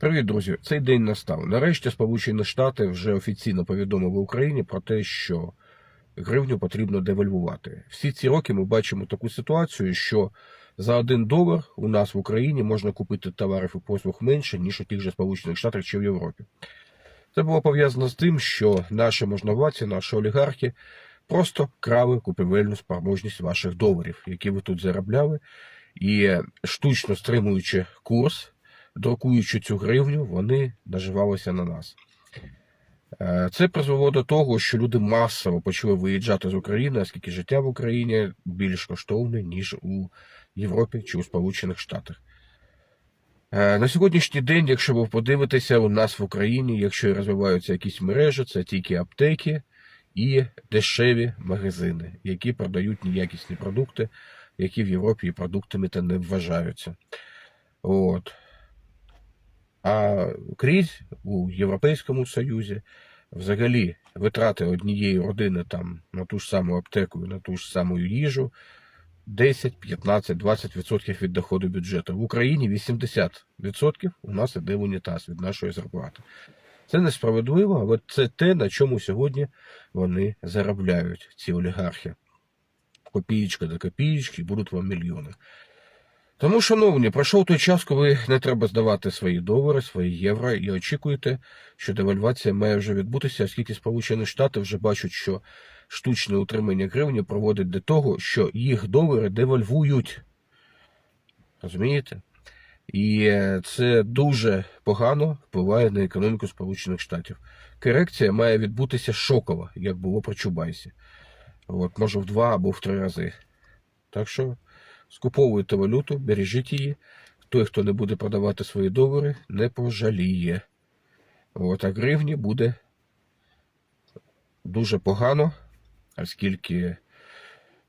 Привіт, друзі! Цей день настав. Нарешті Сполучені Штати вже офіційно повідомили Україні про те, що гривню потрібно девальвувати. Всі ці роки ми бачимо таку ситуацію, що за один долар у нас в Україні можна купити товарів і послуг менше, ніж у тих же Сполучених Штатах чи в Європі. Це було пов'язано з тим, що наші можновладці, наші олігархи просто крали купівельну спроможність ваших доларів, які ви тут заробляли, і штучно стримуючи курс, друкуючи цю гривню, вони наживалися на нас. Е, Це призвело до того, що люди масово почали виїжджати з України, оскільки життя в Україні більш коштовне, ніж у Європі чи у Сполучених Штатах. Е, На сьогоднішній день, якщо ви подивитеся, у нас в Україні, якщо розвиваються якісь мережі, це тільки аптеки і дешеві магазини, які продають неякісні продукти, які в Європі продуктами та не вважаються. От. А крізь у Європейському Союзі взагалі витрати однієї родини там на ту ж саму аптеку і на ту ж саму їжу 10, 15, 20% від доходу бюджету. В Україні 80% у нас іде в унітаз від нашої зарплати. Це несправедливо, але це те, на чому сьогодні вони заробляють, ці олігархи. Копієчка до копієчки, будуть вам мільйони. Тому, шановні, пройшов той час, коли не треба здавати свої долари, свої євро, і очікуєте, що девальвація має вже відбутися, оскільки Сполучені Штати вже бачать, що штучне утримання гривні проводить до того, що їх долари девальвують. Розумієте? І е, це дуже погано впливає на економіку Сполучених Штатів. Корекція має відбутися шокова, як було при Чубайсі. От, може, в два або в три рази. Так що скуповуйте валюту, бережіть її. Той, хто не буде продавати свої долари, не пожаліє. От, а гривні буде дуже погано, оскільки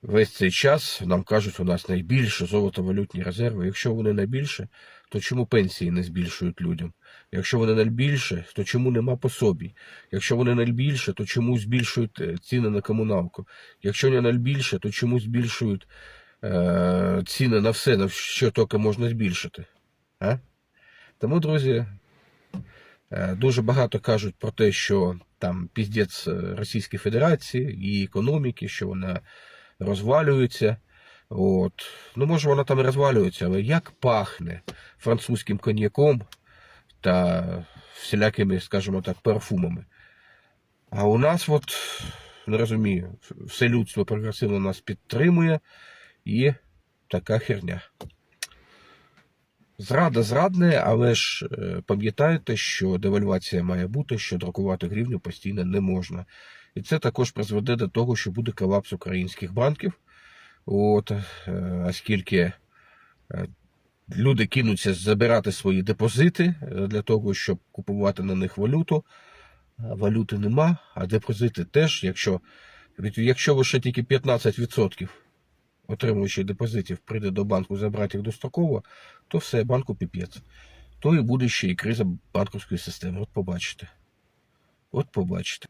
весь цей час нам кажуть, у нас найбільше золотовалютні резерви. Якщо вони найбільше, то чому пенсії не збільшують людям? Якщо вони найбільше, то чому нема пособій? Якщо вони найбільше, то чому збільшують е, ціни на комуналку? Якщо не найбільше, то чому збільшують ціни на все, на що тільки можна збільшити? А? Тому, друзі, е, дуже багато кажуть про те, що там піздець е, Російської Федерації і економіки, що вона розвалюється. От. Ну, може, вона там і розвалюється, але як пахне французьким коньяком та всілякими, скажімо так, парфумами. А у нас, от, не розумію, все людство прогресивно нас підтримує і така херня. Зрада зрадне, але ж е, пам'ятайте, що девальвація має бути, що друкувати гривню постійно не можна. І це також призведе до того, що буде колапс українських банків. От, е, оскільки е, люди кинуться забирати свої депозити е, для того, щоб купувати на них валюту. Валюти нема, а депозити теж, якщо, якщо ви ще тільки 15% отримуючи депозитів прийде до банку забрати їх достроково, то все, банку піпець. То і буде ще і криза банківської системи. От побачите. От побачите.